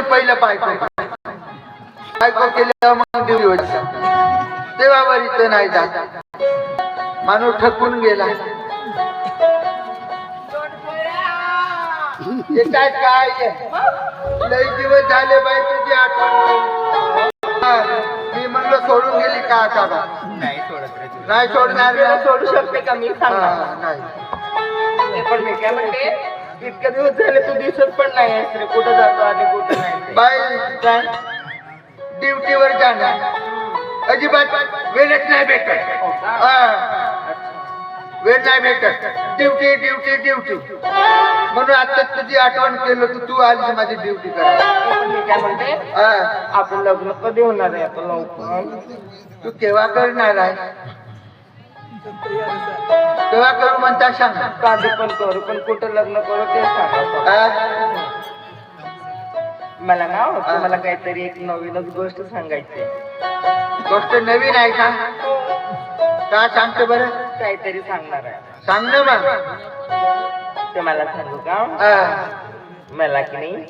पहिलं बायको बायको केल्यावर मग देवी होती तेव्हा वर इथं नाही जात. माणूस ठकून गेला. काय काय? लई दिवस झाले बाई तुझी आठवण मी म्हणलं सोडून गेली का आता? नाही सोडत. नाही सोडणार? सोडू शकते का मी? सांग नाही. पण मी काय म्हणते? इतके दिवस झाले तू दिसत पण नाही आहेस रे. कुठं जातो आणि कुठं नाही. काय ड्युटीवर जाणार अजिबात वेळच नाही भेटत. हो. वेळ नाही भेटत. ड्युटी ड्युटी ड्युटी म्हणून आता तुझी आठवण केलं तर तू आली माझी ड्युटी करायला. ते पण मी काय म्हणते? हा, आपलं लग्न कधी होणार आहे? आता लवकर. तू केव्हा करणार आहे? केव्हा करू म्हणता सांग पण करू पण कुठं लग्न करू ते सांगा? मला ना होतं मला काहीतरी एक नवीनच गोष्ट सांगायची. गोष्ट नवीन आहे का? का सांगतो बरं? काहीतरी सांगणार आहे. सांग ना मग ते मला सांगू का? मला की नाही.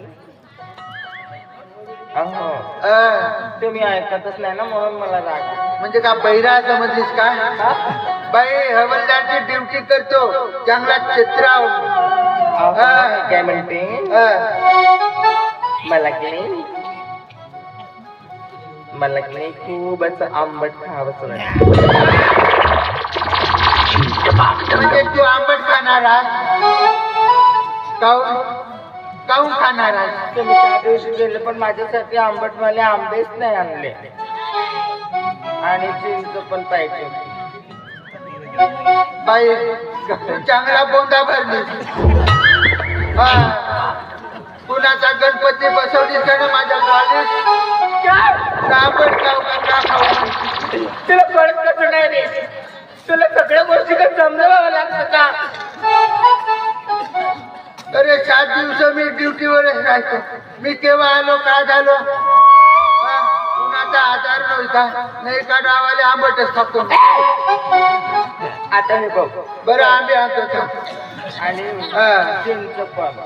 तुम्ही ऐकतच नाही ना म्हणून मला राग. म्हणजे का बैरा समजलीस का? बाई हवलदारची ड्युटी करतो. जंगलात चित्राव. काय म्हणते? मला की नाही? मला की नाही खूप असं आंबट वाटतं. म्हणजे तू आंबट खाणार काहून? खाणार? तुम्ही त्या दिवशी गेले पण माझ्यासाठी आंबटवाले आंबेच नाही आणले. आणि चिंच पण पाहिजे. बाई चांगला बोंदा भरली. कुणाचा गणपती बसवलीस का ना माझ्या कॉलेज तुला कळत कसं नाही रे. तुला सगळ्या गोष्टी का समजावं लागतं का? अरे सात दिवस मी ड्युटीवरच राहतो. मी केव्हा आलो काय झालो? नव्हता. नाही का आंबटच खातो आता बरं आंबे आणतो का? आणि हा. चिंच पण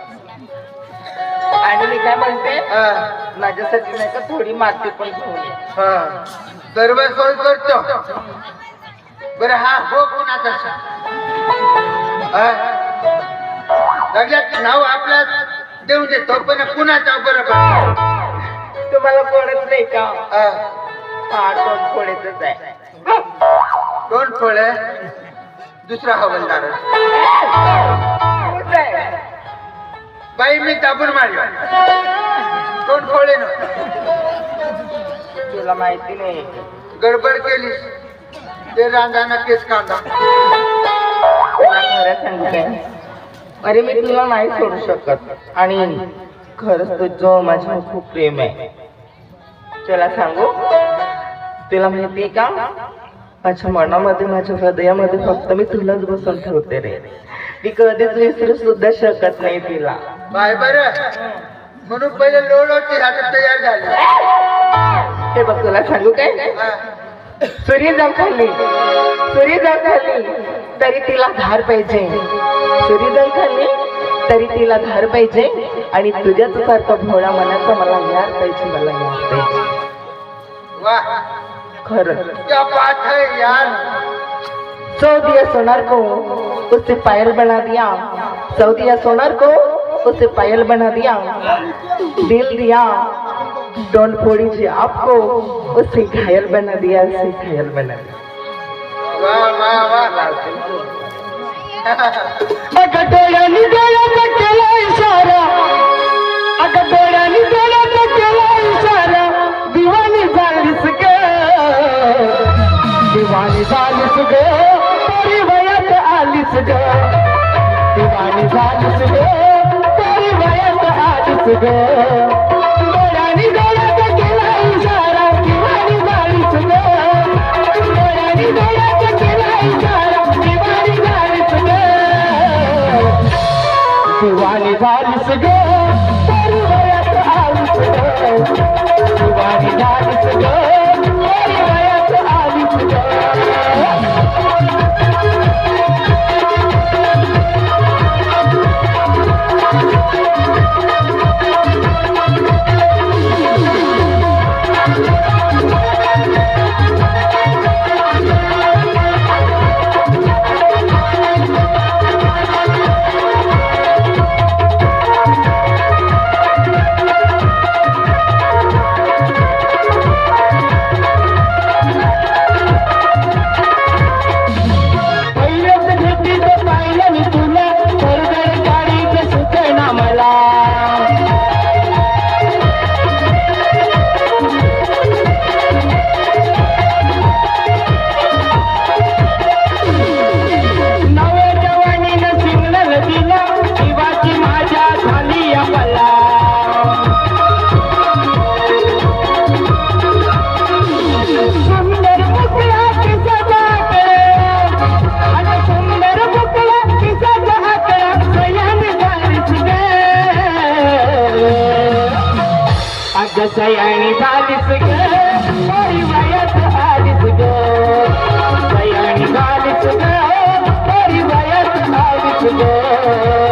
आणि मी काय म्हणते? हा, माझ्यासाठी नाही का थोडी माती पण घेऊन ये. हा. सर्व सोय करतो. बरं हा हो कुणाचा हा? लग्नात नाव आपल्या देऊन देतो पण कुणाचा बरोबर तुम्हाला कळत नाही का? हा. टोन फोडेच आहे. दोन फळे दुसरा हवलदार. बाई मी दाबून मारला. दोन फळे न. तुला माहिती नाही. गडबड केलीस. ते रांगाना केस कांदा. अरे मी तुला नाही सोडू शकत. आणि खरंच तुझं माझ्यावर खूप प्रेम आहे तुला सांगू. तुला माहितीये का? माझ्या मनामध्ये माझ्या हृदयामध्ये फक्त मी तुलाच बसून ठेवते रे. मी कधीच विसरू सुद्धा शकत नाही तिला. बाय बर. म्हणून पहिले लोड होती आता तयार झाली. हे बघ तुला सांगू काय. सूर्य जाऊ खाली. सूर्य जाऊ खाली. तरी तिला धार पाहिजे. सूर्य जाऊ खाली. तरी तिला धार पाहिजे आणि तुझ्याच सारखं भोळा मनाचा मला यार पाहिजे मला यार पाहिजे. खरं. क्या बात है यार. सौ दिया सोनार को उससे पायल बना दिया. सौ दिया सोनार को उसे पायल बना दिया. दिल दिया. डोंट फोड़ी जी आपको उसे घायल बना दिया उसे घायल बना दिया। वाह वाह वाह अगं डोळ्यानी डोळ्याचा केला इशारा. अगं डोळ्यानी डोळ्याचा केला इशारा. दिवाणी झालीस ग. दिवाणी झालीस ग. तरी वयात आलीस ग. दिवाणी झालीस ग. तरी वयात आलीस ग. सयानी साल परि वयु आ सयानी साल छु परिव हाल